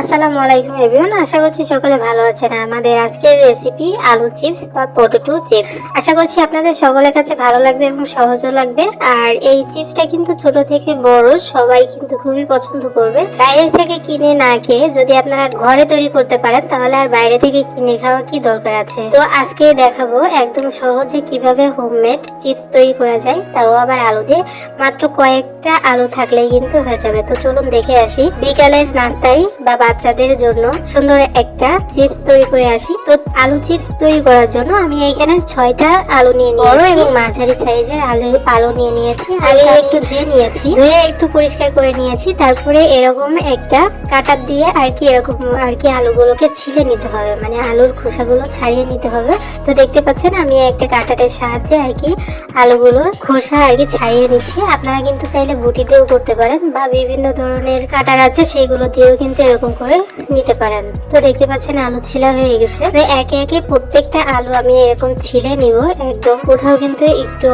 আসসালামু আলাইকুম এভরিওয়ান, আশা করছি সকলে ভালো আছেন। আমাদের আজকের রেসিপি আলু চিপস বা পটেটো চিপস আশা করছি আপনাদের সকলের কাছে ভালো লাগবে এবং সহজও লাগবে। আর এই চিপসটা কিন্তু ছোট থেকে বড়, সবাই কিন্তু খুবই পছন্দ করবে। বাইরে থেকে কিনে না খেয়ে যদি আপনারা ঘরে তৈরি করতে পারেন, তাহলে আর বাইরে থেকে কিনে খাওয়ার কি দরকার আছে? তো আজকে দেখাবো একদম সহজে কীভাবে হোমমেড চিপস তৈরি করা যায়। তাও আবার আলু দিয়ে, মাত্র কয়েকটা আলু থাকলেই কিন্তু হয়ে যাবে। তো চলুন দেখে আসি। বিকালের নাস্তায় বা বাচ্চাদের জন্য সুন্দর একটা চিপস তৈরি করে আসি। তো আলু চিপস তৈরি করার জন্য আমি এখানে ছয়টা আলু নিয়ে নিয়েছি এবং মাঝারি সাইজের আলু আলু নিয়ে নিয়েছি। আগে একটু ধুয়ে নিয়েছি। ধুয়ে একটু পরিষ্কার করে নিয়েছি। তারপরে এরকম একটা কাটার দিয়ে আর কি এরকম আর কি আলুগুলোকে ছিলে নিতে হবে। মানে আলুর খোসাগুলো ছাড়িয়ে নিতে হবে। তো দেখতে পাচ্ছেন আমি একটা কাটারের সাহায্যে আর কি আলুগুলো খোসা আর কি ছাড়িয়ে নিচ্ছি। আপনারা কিন্তু চাইলে বুটি দিয়েও করতে পারেন বা বিভিন্ন ধরনের কাটার আছে সেইগুলো দিয়েও কিন্তু এরকম করে নিতে পারেন। তো দেখতে পাচ্ছেন আলু ছিলা হয়ে গেছে। তো একে একে প্রত্যেকটা আলু আমি এরকম ছিলে নিব। একদম কোথাও কিন্তু একটু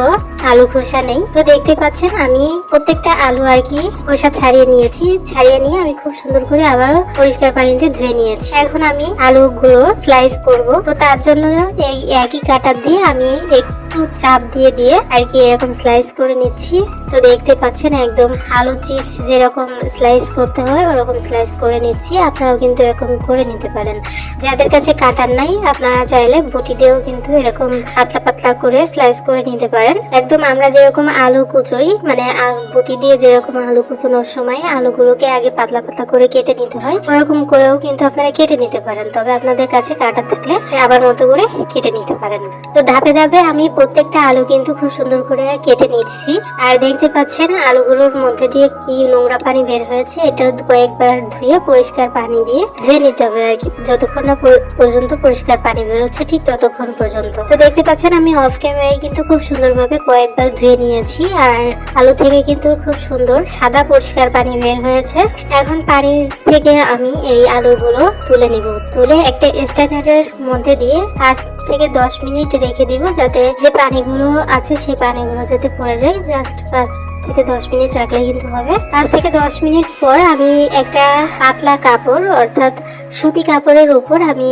আলু খোসা নেই। তো দেখতে পাচ্ছেন, আমি প্রত্যেকটা আলু আর কি খোসা ছাড়িয়ে নিয়েছি। ছাড়িয়ে নিয়ে আমি খুব সুন্দর করে আবারও পরিষ্কার পানিতে ধুয়ে নিয়েছি। এখন আমি আলুগুলো স্লাইস করব। তো তার জন্য এই একই কাটার দিয়ে আমি একটু চাপ দিয়ে দিয়ে আর কি এরকম স্লাইস করে নিচ্ছি। তো দেখতে পাচ্ছেন, একদম আলু চিপস যেরকম স্লাইস করতে হয়, ওরকম স্লাইস করে নিচ্ছি। আপনারাও কিন্তু এরকম করে নিতে পারেন। যাদের কাছে কাটার নাই, আপনারা চাইলে বটি দিয়েও কিন্তু এরকম পাতলা পাতলা করে স্লাইস করে নিতে পারেন। একদম আমরা যেরকম আলু কুচোই মানে বটি দিয়ে যেরকম আলু কুচোনোর সময় আলুগুলোকে আগে পাতলা পাতলা করে কেটে নিতে হয়। ওরকম করেও কিন্তু আপনারা কেটে নিতে পারেন। তবে আপনাদের কাছে কাটা থাকলে আবার মতো করে কেটে নিতে পারেন। তো ধাপে ধাপে আমি প্রত্যেকটা আলু কিন্তু খুব সুন্দর করে কেটে নিচ্ছি। আর দেখতে পাচ্ছেন আলুগুলোর মধ্যে দিয়ে কি নোংরা পানি বের হয়েছে, এটা কয়েকবার ধুয়ে পরিষ্কার পানি দিয়ে ধুয়ে নিতে হবে আর কি। যতক্ষণ না পর্যন্ত পরিষ্কার পানি বেরোচ্ছে, ঠিক ততক্ষণ পর্যন্ত। তো দেখতে পাচ্ছেন আমি অফ ক্যামেরায় কিন্তু খুব সুন্দরভাবে কয়েকবার ধুয়ে নিয়েছি আর আলু থেকে কিন্তু খুব সুন্দর সাদা পরিষ্কার পানি বের হয়েছে। এখন পানি থেকে আমি এই আলুগুলো তুলে নিব। তুলে একটা স্ট্যান্ডার্ডের মধ্যে দিয়ে পাঁচ থেকে দশ মিনিট রেখে দিব যাতে যে পানিগুলো আছে সেই পানিগুলো যাতে পড়ে যায়। জাস্ট পাঁচ থেকে দশ মিনিট রাখলে কিন্তু হবে। পাঁচ থেকে দশ মিনিট পর আমি একটা পাতলা কাপড় অর্থাৎ সুতি কাপড়ের উপর আমি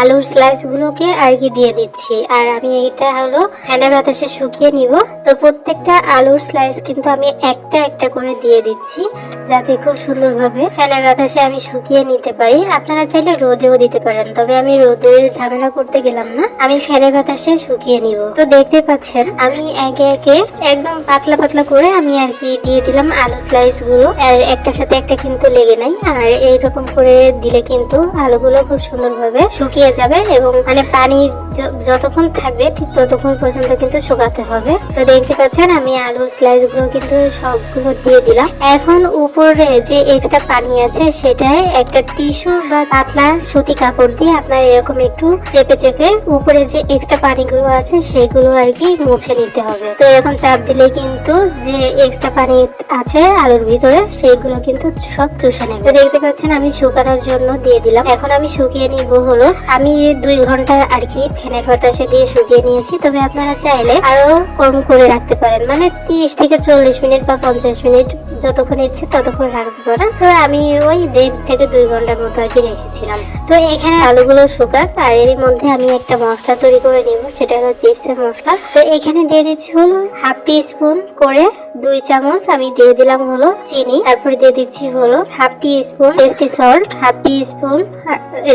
আলুর স্লাইস গুলোকে আর কি দিয়ে দিচ্ছি। আর আমি এটা হলো ফ্যানের বাতাসে শুকিয়ে নিব। তো প্রত্যেকটা আলুর স্লাইস কিন্তু আমি একটা একটা করে দিয়ে দিচ্ছি, যাতে খুব সুন্দরভাবে ফ্যানের বাতাসে আমি শুকিয়ে নিতে পারি। আপনারা চাইলে রোদেও দিতে পারেন, তবে আমি রোদের ঝামেলা করতে গেলাম না। আমি ফ্যানের বাতাসে শুকিয়ে নিব। তো দেখতে পাচ্ছেন, আমি একে একে একদম পাতলা পাতলা করে আমি আর কি দিয়ে দিলাম আলু স্লাইসগুলো। আর একটার সাথে একটা কিন্তু লেগে নাই, আর এইরকম করে দিলে কিন্তু আলুগুলো খুব সুন্দরভাবে শুকিয়ে যাবে এবং মানে পানি যতক্ষণ থাকবে ঠিক ততক্ষণ পর্যন্ত কিন্তু শুকাতে হবে। তো দেখতে পাচ্ছেন, আমি আলুর স্লাইসগুলো কিন্তু সবগুলো দিয়ে দিলাম। এখন উপরে যে এক্সট্রা পানি আছে সেটাই একটা টিস্যু বা পাতলা সুতি কাপড় দিয়ে আপনার এরকম একটু চেপে চেপে উপরে যে এক্সট্রা পানিগুলো আছে, সেগুলো আর কি মুছে নিতে হবে। তো এরকম চাপ দিলে কিন্তু যে এক্সট্রা পানি আছে আলুর ভিতরে সেইগুলো কিন্তু সব চুষে নেবে। তো দেখতে পাচ্ছেন, আমি শুকানোর জন্য দিয়ে দিলাম। এখন আমি শুকিয়ে নিব হলো। আমি দুই ঘণ্টা আর কি ফ্যানের বাতাসে দিয়ে শুকিয়ে নিয়েছি। তবে আপনারা চাইলে আরও কম করে রাখতে পারেন। মানে তিরিশ থেকে চল্লিশ মিনিট বা পঞ্চাশ মিনিট যতক্ষণ ইচ্ছে ততক্ষণ রাখতে পারেন। তো আমি ওই দেড় থেকে দুই ঘণ্টার মতো আর কি রেখেছিলাম। তো এখানে আলুগুলো শুকাক, আর এর মধ্যে আমি একটা মশলা তৈরি করে নিব, সেটা হলো চিপসের মশলা। তো এখানে দিয়ে দিচ্ছি হলো হাফ টি স্পুন করে দুই চামচ আমি দিয়ে দিলাম হলো চিনি। তারপরে দিয়ে দিচ্ছি হলো half teaspoon tasty salt, half teaspoon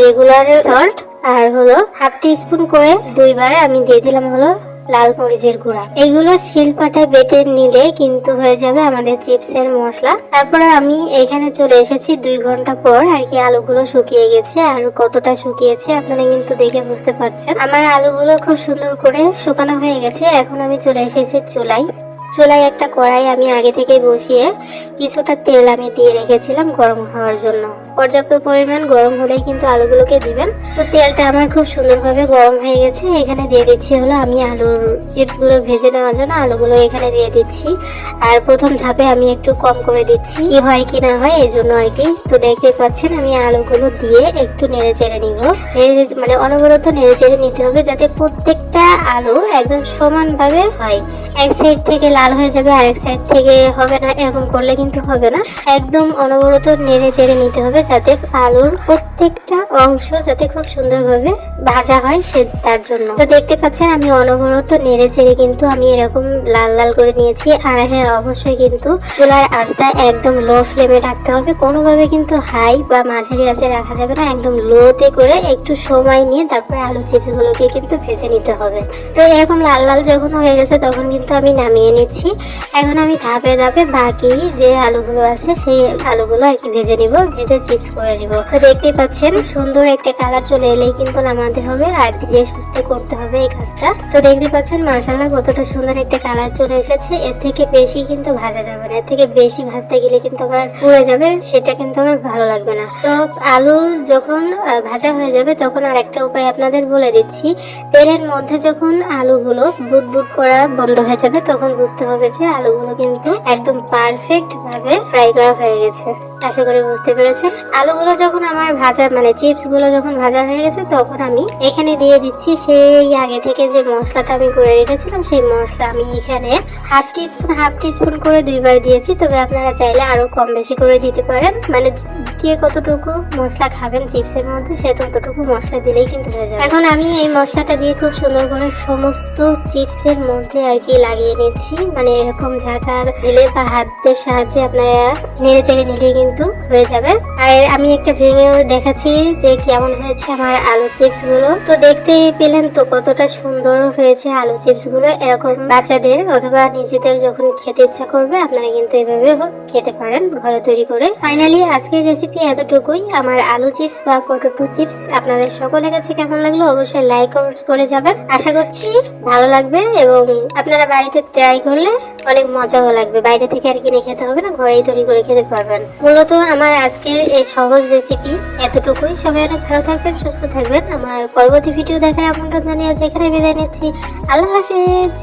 regular salt, আর হলো হাফ টি স্পুন করে দুইবার আমি দিয়ে দিলাম হলো লাল মরিচের গুঁড়া। এগুলো শিলপাটা বেটে নিলে কিন্তু হয়ে যাবে আমাদের চিপসের মশলা। তারপরে আমি এখানে চলে এসেছি দুই ঘণ্টা পর আর কি আলুগুলো শুকিয়ে গেছে আর কতটা শুকিয়েছে আপনারা কিন্তু দেখে বুঝতে পারছেন। আমার আলুগুলো খুব সুন্দর করে শুকানো হয়ে গেছে। এখন আমি চলে এসেছি চুলাই চুলায় একটা কড়াই আমি আগে থেকে বসিয়ে কিছুটা তেল আমি দিয়ে রেখেছিলাম গরম হওয়ার জন্য। পর্যাপ্ত পরিমাণ গরম হলেই কিন্তু আলুগুলোকে দিবেন। তো তেলটা আমার খুব সুন্দরভাবে গরম হয়ে গেছে। এখানে দিয়ে দিচ্ছি হলো আমি আলুর চিপসগুলো ভেজে নেওয়ার জন্য আলুগুলো এখানে দিয়ে দিচ্ছি। আর প্রথম ধাপে আমি একটু কম করে দিচ্ছি। কি হয়, কি না হয়, এই জন্য আর কি। তো দেখতে পাচ্ছেন আমি আলুগুলো দিয়ে একটু নেড়ে চেড়ে নিব। মানে অনবরত নেড়ে চেড়ে নিতে হবে যাতে প্রত্যেকটা আলু একদম সমানভাবে হয়। এক সাইড থেকে লাল লাল হয়ে যাবে আর এক সাইড থেকে হবে না, এরকম করলে কিন্তু হবে না। একদম অনবরত নেড়ে চেড়ে নিতে হবে যাতে আলুর প্রত্যেকটা অংশ যাতে খুব সুন্দরভাবে ভাজা হয় সে তার জন্য। তো দেখতে পাচ্ছেন আমি অনবরত নেড়ে চেড়ে কিন্তু আমি এরকম লাল লাল করে নিয়েছি। আর হ্যাঁ অবশ্যই কিন্তু চুলার আঁচটা একদম লো ফ্লেমে রাখতে হবে। কোনোভাবে কিন্তু হাই বা মাঝারি আঁচে রাখা যাবে না। একদম লোতে করে একটু সময় নিয়ে তারপরে আলু চিপস গুলোকে কিন্তু ভেজে নিতে হবে। তো এরকম লাল লাল যখন হয়ে গেছে তখন কিন্তু আমি নামিয়ে নিচ্ছি। এখন আমি ধাপে ধাপে বাকি যে আলুগুলো আছে, সেই আলুগুলো আর কি ভেজে নিব, ভেজে চিপস করে নিব। তো দেখতেই পাচ্ছেন, সুন্দর একটা কালার চলে এলেই কিন্তু নামাতে হবে আর ধীরে সুস্থে করতে হবে এই কাজটা। তো দেখতে পাচ্ছেন মাসালা কতটা সুন্দর একটা কালার চলে এসেছে। এর থেকে বেশি কিন্তু ভাজা যাবে না, এর থেকে বেশি ভাজতে গেলে কিন্তু আবার পুড়ে যাবে, সেটা কিন্তু আমার ভালো লাগবে না। তো আলু যখন ভাজা হয়ে যাবে, তখন আর একটা উপায় আপনাদের বলে দিচ্ছি। তেলের মধ্যে যখন আলুগুলো বুদ বুদ করা বন্ধ হয়ে যাবে, তখন বুঝতে হবে যে আলুগুলো কিন্তু একদম পারফেক্ট ভাবে ফ্রাই করা হয়ে গেছে। আশা করি বুঝতে পেরেছেন। আলুগুলো যখন আমার ভাজা মানে চিপসগুলো যখন ভাজা হয়ে গেছে, তখন আমি এখানে দিয়ে দিচ্ছি সেই আগে থেকে যে মশলাটা আমি করে রেখেছিলাম, সেই মশলা আমি এখানে half teaspoon half teaspoon করে দুইবার দিয়েছি। তবে আপনারা চাইলে আরও কম বেশি করে দিতে পারেন। মানে কে কতটুকু মশলা খাবেন চিপসের মধ্যে, সে ততটুকু মশলা দিলেই কিন্তু হয়ে যাবে। এখন আমি এই মশলাটা দিয়ে খুব সুন্দর করে সমস্ত চিপসের মধ্যে আর কি লাগিয়ে নিচ্ছি। মানে এরকম ঝাঁকা দিলে বা হাতের সাহায্যে আপনারা নেড়ে চেড়ে নিলেই কিন্তু হয়ে যাবে। আর আমি একটা ভেঙেও দেখাচ্ছি যে কেমন হয়েছে আমার আলু চিপসগুলো তো দেখতে পেলেন তো কতটা সুন্দর হয়েছে আলু চিপসগুলো এরকম বাচ্চাদের অথবা নিজেদের যখন খেতে ইচ্ছা করবে, আপনারা কিন্তু এভাবে খেতে পারেন ঘরে তৈরি করে। ফাইনালি আজকের রেসিপি এতটুকুই। আমার আলু চিপস বা পটেটো চিপস আপনাদের সকলের কাছে কেমন লাগল অবশ্যই লাইক করে যাবেন আশা করছি ভালো লাগবে এবং আপনারা বাড়িতে ট্রাই করলে অনেক মজাও লাগবে। বাইরে থেকে আর কিনে খেতে হবে না, ঘরেই তৈরি করে খেতে পারবেন। মূলত আমার আজকের এই সহজ রেসিপি এতটুকুই। সবাই অনেক ভালো থাকবেন, সুস্থ থাকবেন। আমার পরবর্তী ভিডিও দেখার আমন্ত্রণ জানিয়ে যেখানে বিদায় নিচ্ছি। আল্লাহ হাফিজ!